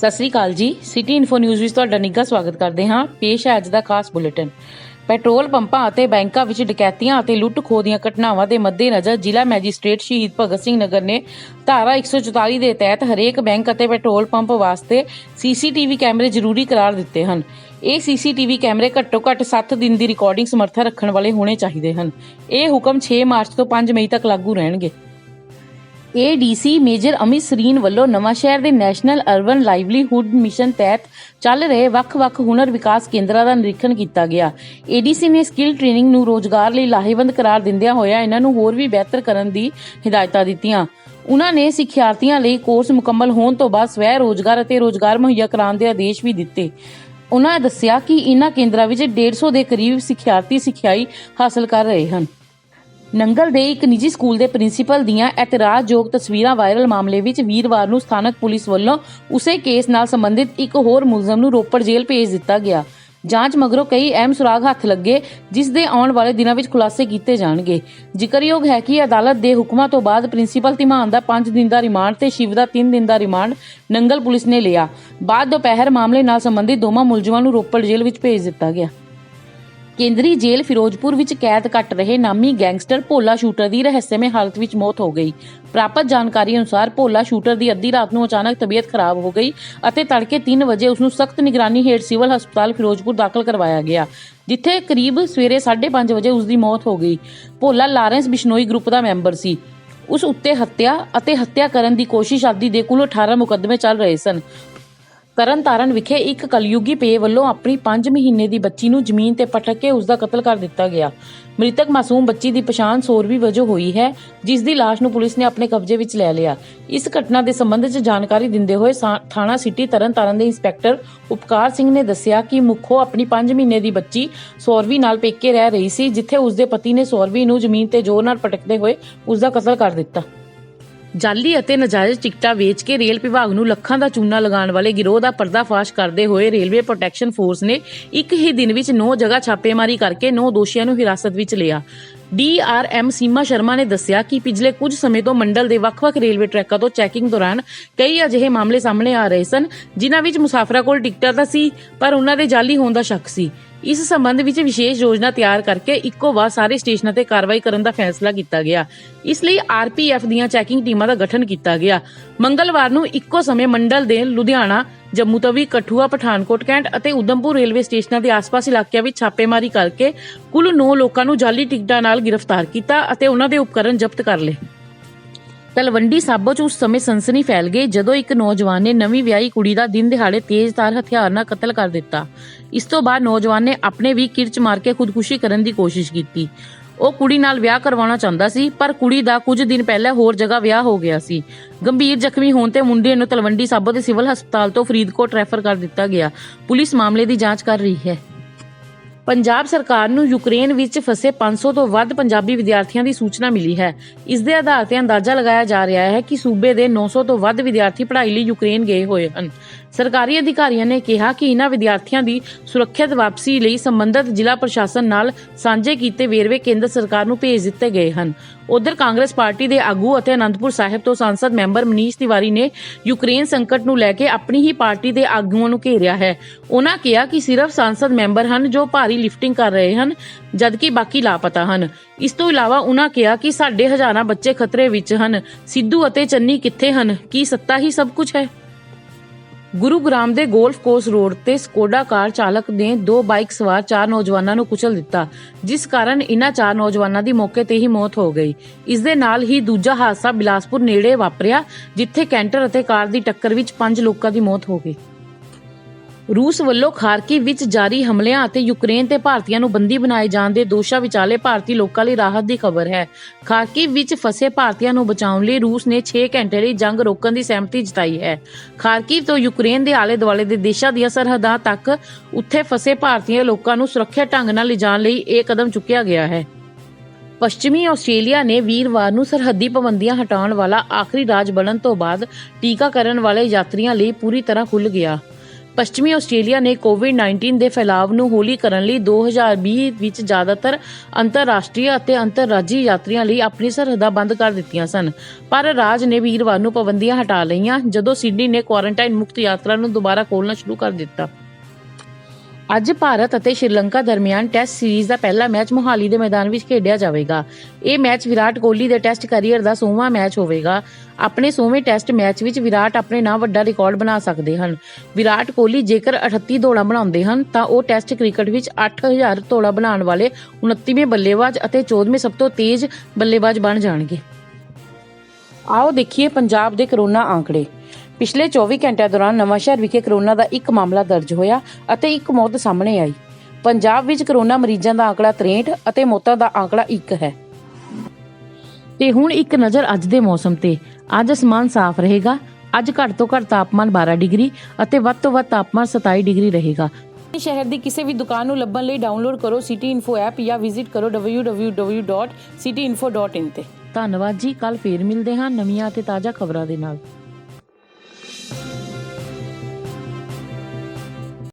ਸਤਿ ਸ੍ਰੀ ਅਕਾਲ ਜੀ। City info news ਵਿੱਚ ਤੁਹਾਡਾ ਨਿੱਘਾ ਸਵਾਗਤ ਕਰਦੇ ਹਾਂ। ਪੇਸ਼ ਹੈ ਅੱਜ ਦਾ ਖਾਸ ਬੁਲੇਟਿਨ। ਪੈਟਰੋਲ ਪੰਪਾਂ ਅਤੇ ਬੈਂਕਾਂ ਵਿੱਚ ਡਕੈਤੀਆਂ ਅਤੇ ਲੁੱਟ-ਖੋਹ ਦੀਆਂ ਘਟਨਾਵਾਂ ਦੇ ਮੱਦੇਨਜ਼ਰ ਜ਼ਿਲ੍ਹਾ ਮੈਜਿਸਟ੍ਰੇਟ ਸ਼ਹੀਦ ਭਗਤ ਸਿੰਘ ਨਗਰ ਨੇ ਧਾਰਾ 144 ਦੇ ਤਹਿਤ ਹਰੇਕ ਬੈਂਕ ਅਤੇ ਪੈਟਰੋਲ ਪੰਪ ਵਾਸਤੇ ਸੀਸੀਟੀਵੀ ਕੈਮਰੇ ਜ਼ਰੂਰੀ ਕਰਾਰ ਦਿੱਤੇ ਹਨ। ਇਹ ਸੀਸੀਟੀਵੀ ਕੈਮਰੇ ਘੱਟੋ-ਘੱਟ 7 ਦਿਨ ਦੀ ਰਿਕਾਰਡਿੰਗ ਸਮਰੱਥਾ ਰੱਖਣ ਵਾਲੇ ਹੋਣੇ ਚਾਹੀਦੇ ਹਨ। ਇਹ ਹੁਕਮ 6 ਮਾਰਚ ਤੋਂ 5 ਮਈ ਤੱਕ ਲਾਗੂ ਰਹਿਣਗੇ। ਏਡੀਸੀ ਮੇਜਰ ਅਮਿਤ ਸਰੀਨ ਵੱਲੋਂ ਨਵਾਂ ਸ਼ਹਿਰ ਦੇ ਨੈਸ਼ਨਲ ਅਰਬਨ ਲਾਈਵਲੀਹੁੱਡ ਮਿਸ਼ਨ ਤਹਿਤ ਚੱਲ ਰਹੇ ਵੱਖ-ਵੱਖ ਹੁਨਰ ਵਿਕਾਸ ਕੇਂਦਰਾਂ ਦਾ ਨਿਰੀਖਣ ਕੀਤਾ ਗਿਆ। ਏਡੀਸੀ ਨੇ ਸਕਿੱਲ ਟ੍ਰੇਨਿੰਗ ਨੂੰ ਰੋਜ਼ਗਾਰ ਲਈ ਲਾਹੇਵੰਦ ਕਰਾਰ ਦਿੰਦਿਆਂ ਹੋਇਆ ਇਹਨਾਂ ਨੂੰ ਹੋਰ ਵੀ ਬਿਹਤਰ ਕਰਨ ਦੀ ਹਦਾਇਤਾਂ ਦਿੱਤੀਆਂ। ਉਨ੍ਹਾਂ ਨੇ ਸਿੱਖਿਆਰਥੀਆਂ ਲਈ ਕੋਰਸ ਮੁਕੰਮਲ ਹੋਣ ਤੋਂ ਬਾਅਦ ਸਵੈ ਰੋਜ਼ਗਾਰ ਅਤੇ ਰੋਜ਼ਗਾਰ ਮੁਹੱਈਆ ਕਰਾਉਣ ਦੇ ਆਦੇਸ਼ ਵੀ ਦਿੱਤੇ। ਉਹਨਾਂ ਦੱਸਿਆ ਕਿ ਇਨ੍ਹਾਂ ਕੇਂਦਰਾਂ ਵਿੱਚ 150 ਦੇ ਕਰੀਬ ਸਿੱਖਿਆਰਥੀ ਸਿਖਿਆਈ ਹਾਸਲ ਕਰ ਰਹੇ ਹਨ। ਨੰਗਲ ਦੇ ਇੱਕ ਨਿੱਜੀ ਸਕੂਲ ਦੇ ਪ੍ਰਿੰਸੀਪਲ ਦੀਆਂ ਇਤਰਾਜ਼ਯੋਗ ਤਸਵੀਰਾਂ ਵਾਇਰਲ ਮਾਮਲੇ ਵਿੱਚ ਵੀਰਵਾਰ ਨੂੰ ਸਥਾਨਕ ਪੁਲਿਸ ਵੱਲੋਂ ਉਸੇ ਕੇਸ ਨਾਲ ਸੰਬੰਧਿਤ ਇੱਕ ਹੋਰ ਮੁਲਜ਼ਮ ਨੂੰ ਰੋਪੜ ਜੇਲ੍ਹ ਭੇਜ ਦਿੱਤਾ ਗਿਆ। ਜਾਂਚ ਮਗਰੋਂ ਕਈ ਅਹਿਮ ਸੁਰਾਗ ਹੱਥ ਲੱਗੇ, ਜਿਸ ਦੇ ਆਉਣ ਵਾਲੇ ਦਿਨਾਂ ਵਿੱਚ ਖੁਲਾਸੇ ਕੀਤੇ ਜਾਣਗੇ। ਜ਼ਿਕਰਯੋਗ ਹੈ ਕਿ ਅਦਾਲਤ ਦੇ ਹੁਕਮਾਂ ਤੋਂ ਬਾਅਦ ਪ੍ਰਿੰਸੀਪਲ ਧੀਮਾਨ ਦਾ 5 ਦਿਨ ਦਾ ਰਿਮਾਂਡ ਤੇ ਸ਼ਿਵ ਦਾ 3 ਦਿਨ ਦਾ ਰਿਮਾਂਡ ਨੰਗਲ ਪੁਲਿਸ ਨੇ ਲਿਆ। ਬਾਅਦ ਦੁਪਹਿਰ ਮਾਮਲੇ ਨਾਲ ਸੰਬੰਧਿਤ ਦੋਵਾਂ ਮੁਲਜ਼ਮਾਂ ਨੂੰ ਰੋਪੜ ਜੇਲ੍ਹ ਵਿੱਚ ਭੇਜ ਦਿੱਤਾ ਗਿਆ। ਕੇਂਦਰੀ ਜੇਲ੍ਹ ਫਿਰੋਜ਼ਪੁਰ ਵਿੱਚ ਕੈਦ ਕੱਟ ਰਹੇ ਨਾਮੀ ਗੈਂਗਸਟਰ ਭੋਲਾ ਸ਼ੂਟਰ ਦੀ ਰਹੱਸਮਈ ਹਾਲਤ ਵਿੱਚ ਮੌਤ ਹੋ ਗਈ। ਪ੍ਰਾਪਤ ਜਾਣਕਾਰੀ ਅਨੁਸਾਰ ਭੋਲਾ ਸ਼ੂਟਰ ਦੀ ਅੱਧੀ ਰਾਤ ਨੂੰ ਅਚਾਨਕ ਤਬੀਅਤ ਖਰਾਬ ਹੋ ਗਈ ਅਤੇ ਤੜਕੇ 3 ਵਜੇ ਉਸ ਨੂੰ ਸਖਤ ਨਿਗਰਾਨੀ ਹੇਠ ਸਿਵਲ ਹਸਪਤਾਲ ਫਿਰੋਜ਼ਪੁਰ ਦਾਖਲ ਕਰਵਾਇਆ ਗਿਆ, ਜਿੱਥੇ ਕਰੀਬ ਸਵੇਰੇ 5:30 ਵਜੇ ਉਸ ਦੀ ਮੌਤ ਹੋ ਗਈ। ਭੋਲਾ ਲਾਰੈਂਸ ਬਿਸ਼ਨੋਈ ਗਰੁੱਪ ਦਾ ਮੈਂਬਰ ਸੀ। ਉਸ ਉੱਤੇ ਹੱਤਿਆ ਅਤੇ ਹੱਤਿਆ ਕਰਨ ਦੀ ਕੋਸ਼ਿਸ਼ ਆਦਿ ਦੇ ਕੁੱਲ 18 ਮੁਕੱਦਮੇ ਚੱਲ ਰਹੇ ਸਨ। ਤਰਨਤਾਰਨ ਵਿਖੇ ਇੱਕ ਕਲਯੁਗੀ ਪੇ ਵੱਲੋਂ ਆਪਣੀ 5 ਮਹੀਨੇ ਦੀ ਬੱਚੀ ਨੂੰ ਜ਼ਮੀਨ ਤੇ ਪਟਕ ਕੇ ਉਸ ਦਾ ਕਤਲ ਕਰ ਦਿੱਤਾ ਗਿਆ। ਮ੍ਰਿਤਕ ਮਾਸੂਮ ਬੱਚੀ ਦੀ ਪਛਾਣ ਸੋਰਵੀ ਵਜੋਂ ਹੋਈ ਹੈ, ਜਿਸ ਦੀ ਲਾਸ਼ ਨੂੰ ਪੁਲਿਸ ਨੇ ਆਪਣੇ ਕਬਜ਼ੇ ਵਿੱਚ ਲੈ ਲਿਆ। ਇਸ ਘਟਨਾ ਦੇ ਸੰਬੰਧ ਚ ਜਾਣਕਾਰੀ ਦਿੰਦੇ ਹੋਏ ਥਾਣਾ ਸਿਟੀ ਤਰਨਤਾਰਨ ਦੇ ਇੰਸਪੈਕਟਰ ਉਪਕਾਰ ਸਿੰਘ ਨੇ ਦੱਸਿਆ ਕਿ ਮੁੱਖੋ ਆਪਣੀ 5 ਮਹੀਨੇ ਦੀ ਬੱਚੀ ਸੋਰਵੀ ਨਾਲ ਪੇਕੇ ਰਹਿ ਰਹੀ ਸੀ, ਜਿੱਥੇ ਉਸ ਦੇ ਪਤੀ ਨੇ ਸੋਰਵੀ ਨੂੰ ਜ਼ਮੀਨ ਤੇ ਜ਼ੋਰ ਨਾਲ ਪਟਕਦੇ ਹੋਏ ਉਸ ਦਾ ਕਤਲ ਕਰ ਦਿੱਤਾ। ਜਾਲੀ ਅਤੇ ਨਜਾਇਜ਼ ਟਿਕਟਾਂ ਵੇਚ ਕੇ ਰੇਲ ਵਿਭਾਗ ਨੂੰ ਲੱਖਾਂ ਦਾ ਚੂਨਾ ਲਗਾਉਣ ਵਾਲੇ ਗਿਰੋਹ ਦਾ ਪਰਦਾਫਾਸ਼ ਕਰਦੇ ਹੋਏ ਰੇਲਵੇ ਪ੍ਰੋਟੈਕਸ਼ਨ ਫੋਰਸ ਨੇ ਇੱਕ ਹੀ ਦਿਨ ਵਿੱਚ 9 ਜਗ੍ਹਾ ਛਾਪੇਮਾਰੀ ਕਰਕੇ 9 ਦੋਸ਼ੀਆਂ ਨੂੰ ਹਿਰਾਸਤ ਵਿੱਚ ਲਿਆ। ਡੀਆਰਐਮ ਸੀਮਾ ਸ਼ਰਮਾ ਨੇ ਦੱਸਿਆ ਕਿ ਪਿਛਲੇ ਕੁਝ ਸਮੇਂ ਤੋਂ ਮੰਡਲ ਦੇ ਵੱਖ-ਵੱਖ ਰੇਲਵੇ ਟਰੈਕਾਂ ਤੋਂ ਚੈਕਿੰਗ ਦੌਰਾਨ ਕਈ ਅਜਿਹੇ ਮਾਮਲੇ ਸਾਹਮਣੇ ਆ ਰਹੇ ਸਨ, ਜਿਨ੍ਹਾਂ ਵਿੱਚ ਮੁਸਾਫਰਾਂ ਕੋਲ ਟਿਕਟਾਂ ਤਾਂ ਸੀ, ਪਰ ਉਹਨਾਂ ਦੇ ਜਾਲੀ ਹੋਣ ਦਾ ਸ਼ੱਕ ਸੀ। ਇਸ ਸੰਬੰਧ ਵਿੱਚ ਵਿਸ਼ੇਸ਼ ਯੋਜਨਾ ਤਿਆਰ ਕਰਕੇ ਇੱਕੋ ਵਾਰ ਸਾਰੇ ਸਟੇਸ਼ਨਾਂ ਤੇ ਕਾਰਵਾਈ ਕਰਨ ਦਾ ਫੈਸਲਾ ਕੀਤਾ ਗਿਆ। ਇਸ ਲਈ ਆਰਪੀਐਫ ਦੀਆਂ ਚੈਕਿੰਗ ਟੀਮਾਂ ਦਾ ਗਠਨ ਕੀਤਾ ਗਿਆ। ਮੰਗਲਵਾਰ ਨੂੰ ਇੱਕੋ ਸਮੇਂ ਮੰਡਲ ਦੇ ਲੁਧਿਆਣਾ, ਜੰਮੂ ਤਵੀ ਕਠੂਆ, ਪਠਾਨਕੋਟ, ਕੈਂਟ ਅਤੇ ਉਦਮਪੁਰ ਰੇਲਵੇ ਸਟੇਸ਼ਨਾਂ ਦੇ ਆਸ-ਪਾਸ ਇਲਾਕਿਆਂ ਵਿੱਚ ਛਾਪੇਮਾਰੀ ਕਰਕੇ ਕੁੱਲ 9 ਲੋਕਾਂ ਨੂੰ ਜਾਲੀ ਟਿਕਟਾਂ ਨਾਲ ਗ੍ਰਿਫਤਾਰ ਕੀਤਾ ਅਤੇ ਉਹਨਾਂ ਦੇ ਉਪਕਰਨ ਜ਼ਬਤ ਕਰ ਲਏ। ਤਲਵੰਡੀ ਸਾਬੋ 'ਚ ਉਸ ਸਮੇਂ ਸਨਸਨੀ ਫੈਲ ਗਈ ਜਦੋਂ ਇੱਕ ਨੌਜਵਾਨ ਨੇ ਨਵੀਂ ਵਿਆਹੀ ਕੁੜੀ ਦਾ ਦਿਨ ਦਿਹਾੜੇ ਤੇਜ਼ਧਾਰ ਹਥਿਆਰ ਨਾਲ ਕਤਲ ਕਰ ਦਿੱਤਾ। ਇਸ ਤੋਂ ਬਾਅਦ ਨੌਜਵਾਨ ਨੇ ਆਪਣੇ ਵੀ ਕਿਰਚ ਮਾਰ ਕੇ ਖੁਦਕੁਸ਼ੀ ਕਰਨ ਦੀ ਕੋਸ਼ਿਸ਼ ਕੀਤੀ। ਉਹ ਕੁੜੀ ਨਾਲ ਵਿਆਹ ਕਰਵਾਉਣਾ ਚਾਹੁੰਦਾ ਸੀ, ਪਰ ਕੁੜੀ ਦਾ ਕੁਝ ਦਿਨ ਪਹਿਲਾਂ ਹੋਰ ਜਗ੍ਹਾ ਵਿਆਹ ਹੋ ਗਿਆ ਸੀ। ਗੰਭੀਰ ਜ਼ਖਮੀ ਹੋਣ ਤੇ ਮੁੰਡੇ ਨੂੰ ਤਲਵੰਡੀ ਸਾਬੋ ਦੇ ਸਿਵਲ ਹਸਪਤਾਲ ਤੋਂ ਫਰੀਦਕੋਟ ਰੈਫਰ ਕਰ ਦਿੱਤਾ ਗਿਆ। ਪੁਲਿਸ ਮਾਮਲੇ ਦੀ ਜਾਂਚ ਕਰ ਰਹੀ ਹੈ। ਪੰਜਾਬ ਸਰਕਾਰ ਨੂੰ ਯੂਕਰੇਨ ਵਿੱਚ ਫਸੇ 500 ਤੋਂ ਵੱਧ ਪੰਜਾਬੀ ਵਿਦਿਆਰਥੀਆਂ ਦੀ ਸੂਚਨਾ ਮਿਲੀ ਹੈ। ਇਸ ਦੇ ਆਧਾਰ ਤੇ ਅੰਦਾਜ਼ਾ ਲਗਾਇਆ ਜਾ ਰਿਹਾ ਹੈ ਕਿ ਸੂਬੇ ਦੇ 900 ਤੋਂ ਵੱਧ ਵਿਦਿਆਰਥੀ ਪੜ੍ਹਾਈ ਲਈ ਯੂਕਰੇਨ ਗਏ ਹੋਏ ਹਨ। ਸਰਕਾਰੀ ਅਧਿਕਾਰੀਆਂ ਨੇ ਕਿਹਾ ਕਿ ਇਹਨਾਂ ਵਿਦਿਆਰਥੀਆਂ ਦੀ ਸੁਰੱਖਿਅਤ ਵਾਪਸੀ ਲਈ ਸੰਬੰਧਿਤ ਜ਼ਿਲ੍ਹਾ ਪ੍ਰਸ਼ਾਸਨ ਨਾਲ ਸਾਂਝੇ ਕੀਤੇ ਵੇਰਵੇ ਕੇਂਦਰ ਸਰਕਾਰ ਨੂੰ ਭੇਜ ਦਿੱਤੇ ਗਏ ਹਨ। ਉਧਰ ਕਾਂਗਰਸ ਪਾਰਟੀ ਦੇ ਆਗੂ ਅਤੇ ਅਨੰਦਪੁਰ ਸਾਹਿਬ ਤੋਂ ਸੰਸਦ ਮੈਂਬਰ ਮਨੀਸ਼ ਤਿਵਾਰੀ ਨੇ ਯੂਕਰੇਨ ਸੰਕਟ ਨੂੰ ਲੈ ਕੇ ਆਪਣੀ ਹੀ ਪਾਰਟੀ ਦੇ ਆਗੂਆਂ ਨੂੰ ਘੇਰਿਆ ਹੈ। ਉਹਨਾਂ ਕਿਹਾ ਕਿ ਸਿਰਫ ਸੰਸਦ ਮੈਂਬਰ ਹਨ ਜੋ ਭਾਰੀ ਲਿਫਟਿੰਗ ਕਰ ਰਹੇ ਹਨ, ਜਦਕਿ ਬਾਕੀ ਲਾਪਤਾ ਹਨ। ਇਸ ਤੋਂ ਇਲਾਵਾ ਉਹਨਾਂ ਕਿਹਾ ਕਿ ਸਾਡੇ ਹਜ਼ਾਰਾਂ ਬੱਚੇ ਖਤਰੇ ਵਿੱਚ ਹਨ। ਸਿੱਧੂ ਅਤੇ ਚੰਨੀ ਕਿੱਥੇ ਹਨ? ਕੀ ਸੱਤਾ ਹੀ ਸਭ ਕੁਝ ਹੈ? ਗੁਰੂਗ੍ਰਾਮ ਦੇ ਗੋਲਫ ਕੋਰਸ ਰੋਡ ਤੇ ਸਕੋਡਾ ਕਾਰ ਚਾਲਕ ਨੇ ਦੋ ਬਾਈਕ ਸਵਾਰ ਚਾਰ ਨੌਜਵਾਨਾਂ ਨੂੰ ਕੁਚਲ ਦਿੱਤਾ, ਜਿਸ ਕਾਰਨ ਇਨ੍ਹਾਂ ਚਾਰ ਨੌਜਵਾਨਾਂ ਦੀ ਮੌਕੇ ਤੇ ਹੀ ਮੌਤ ਹੋ ਗਈ। ਇਸ ਦੇ ਨਾਲ ਹੀ ਦੂਜਾ ਹਾਦਸਾ ਬਿਲਾਸਪੁਰ ਨੇੜੇ ਵਾਪਰਿਆ, ਜਿੱਥੇ ਕੈਂਟਰ ਅਤੇ ਕਾਰ ਦੀ ਟੱਕਰ ਵਿੱਚ ਪੰਜ ਲੋਕਾਂ ਦੀ ਮੌਤ ਹੋ ਗਈ। ਰੂਸ ਵੱਲੋਂ ਖਾਰਕਿਵ ਵਿੱਚ ਜਾਰੀ ਹਮਲਿਆਂ ਅਤੇ ਯੂਕਰੇਨ ਤੇ ਭਾਰਤੀਆਂ ਨੂੰ ਬੰਦੀ ਬਣਾਏ ਜਾਣ ਦੇ ਦੋਸ਼ਾਂ ਵਿਚਾਲੇ ਭਾਰਤੀ ਲੋਕਾਂ ਲਈ ਰਾਹਤ ਦੀ ਖਬਰ ਹੈ। ਖਾਰਕਿਵ ਵਿੱਚ ਫਸੇ ਭਾਰਤੀਆਂ ਨੂੰ ਬਚਾਉਣ ਲਈ ਰੂਸ ਨੇ 6 ਘੰਟੇ ਲਈ ਜੰਗ ਰੋਕਣ ਦੀ ਸਹਿਮਤੀ ਜਤਾਈ ਹੈ। ਖਾਰਕਿਵ ਤੋਂ ਯੂਕਰੇਨ ਦੇ ਆਲੇ-ਦੁਆਲੇ ਦੇ ਦੇਸ਼ਾਂ ਦੀਆਂ ਸਰਹੱਦਾਂ ਤੱਕ ਉੱਥੇ ਫਸੇ ਭਾਰਤੀਆਂ ਲੋਕਾਂ ਨੂੰ ਸੁਰੱਖਿਅਤ ਢੰਗ ਨਾਲ ਲਿਜਾਣ ਲਈ ਇਹ ਕਦਮ ਚੁੱਕਿਆ ਗਿਆ ਹੈ। ਪੱਛਮੀ ਆਸਟ੍ਰੇਲੀਆ ਨੇ ਵੀਰਵਾਰ ਨੂੰ ਸਰਹੱਦੀ ਪਾਬੰਦੀਆਂ ਹਟਾਉਣ ਵਾਲਾ ਆਖਰੀ ਰਾਜ ਬਣਨ ਤੋਂ ਬਾਅਦ ਟੀਕਾਕਰਨ ਵਾਲੇ ਯਾਤਰੀਆਂ ਲਈ ਪੂਰੀ ਤਰ੍ਹਾਂ ਖੁੱਲ੍ਹ ਗਿਆ। ਪੱਛਮੀ ਆਸਟ੍ਰੇਲੀਆ ਨੇ ਕੋਵਿਡ-19 ਦੇ ਫੈਲਾਵ ਨੂੰ ਹੌਲੀ ਕਰਨ ਲਈ 2020 ਵਿੱਚ ਜ਼ਿਆਦਾਤਰ ਅੰਤਰਰਾਸ਼ਟਰੀ ਅਤੇ ਅੰਤਰਰਾਜੀ ਯਾਤਰੀਆਂ ਲਈ ਆਪਣੀ ਸਰਹੱਦਾਂ ਬੰਦ ਕਰ ਦਿੱਤੀਆਂ ਸਨ। ਪਰ ਰਾਜ ਨੇ ਵੀਰਵਾਰ ਨੂੰ ਪਾਬੰਦੀਆਂ ਹਟਾ ਲਈਆਂ, ਜਦੋਂ ਸਿਡਨੀ ਨੇ ਕੁਆਰੰਟਾਈਨ ਮੁਕਤ ਯਾਤਰਾ ਨੂੰ ਦੁਬਾਰਾ ਖੋਲ੍ਹਣਾ ਸ਼ੁਰੂ ਕਰ ਦਿੱਤਾ। ਅੱਜ ਭਾਰਤ ਅਤੇ ਸ਼੍ਰੀਲੰਕਾ ਦਰਮਿਆਨ ਟੈਸਟ ਸੀਰੀਜ਼ ਦਾ ਪਹਿਲਾ ਮੈਚ ਮੋਹਾਲੀ ਦੇ ਮੈਦਾਨ ਵਿੱਚ ਖੇਡਿਆ ਜਾਵੇਗਾ। ਇਹ ਮੈਚ ਵਿਰਾਟ ਕੋਹਲੀ ਦੇ ਟੈਸਟ ਕੈਰੀਅਰ ਦਾ 100ਵਾਂ ਮੈਚ ਹੋਵੇਗਾ। ਆਪਣੇ 100ਵੇਂ ਟੈਸਟ ਮੈਚ ਵਿੱਚ ਵਿਰਾਟ ਆਪਣੇ ਨਾਂ ਵੱਡਾ ਰਿਕਾਰਡ ਬਣਾ ਸਕਦੇ ਹਨ। ਵਿਰਾਟ ਕੋਹਲੀ ਜੇਕਰ 38 ਦੌੜਾਂ ਬਣਾਉਂਦੇ ਹਨ, ਤਾਂ ਉਹ ਟੈਸਟ ਕ੍ਰਿਕਟ ਵਿੱਚ 8000 ਦੌੜਾਂ ਬਣਾਉਣ ਵਾਲੇ 29ਵੇਂ ਬੱਲੇਬਾਜ਼ ਅਤੇ 14ਵੇਂ ਸਭ ਤੋਂ ਤੇਜ਼ ਬੱਲੇਬਾਜ਼ ਬਣ ਜਾਣਗੇ। ਆਓ ਦੇਖੀਏ ਪੰਜਾਬ ਦੇ ਕਰੋਨਾ ਆંકੜੇ ਪਿਛਲੇ 24 ਘੰਟਿਆਂ ਦੌਰਾਨ ਨਵਾਂਸ਼ਹਿਰ ਵਿਖੇ ਕਰੋਨਾ ਦਾ ਇੱਕ ਮਾਮਲਾ ਦਰਜ ਹੋਇਆ ਅਤੇ ਇੱਕ ਮੌਤ ਸਾਹਮਣੇ ਆਈ। ਪੰਜਾਬ ਵਿੱਚ ਕਰੋਨਾ ਮਰੀਜ਼ਾਂ ਦਾ ਆંકੜਾ 63 ਅਤੇ ਮੌਤਾਂ ਦਾ ਆંકੜਾ 1 ਹੈ। ਤੇ ਹੁਣ ਇੱਕ ਨਜ਼ਰ ਅੱਜ ਦੇ ਮੌਸਮ ਤੇ। ਅੱਜ ਅਸਮਾਨ ਸਾਫ਼ ਰਹੇਗਾ। ਅੱਜ ਘੱਟ ਤੋਂ ਘੱਟ ਤਾਪਮਾਨ 12 ਡਿਗਰੀ ਅਤੇ ਵੱਧ ਤੋਂ ਵੱਧ ਤਾਪਮਾਨ 27 ਡਿਗਰੀ ਰਹੇਗਾ। ਸ਼ਹਿਰ ਦੀ ਕਿਸੇ ਵੀ ਦੁਕਾਨ ਨੂੰ ਲੱਭਣ ਲਈ ਡਾਊਨਲੋਡ ਕਰੋ ਸਿਟੀ ਇਨਫੋ ਐਪ ਜਾਂ ਵਿਜ਼ਿਟ ਕਰੋ www.cityinfo.in ਤੇ। ਧੰਨਵਾਦ ਜੀ। ਕੱਲ ਫੇਰ ਮਿਲਦੇ ਹਾਂ ਨਵੀਆਂ ਅਤੇ ਤਾਜ਼ਾ ਖਬਰਾਂ ਦੇ ਨਾਲ।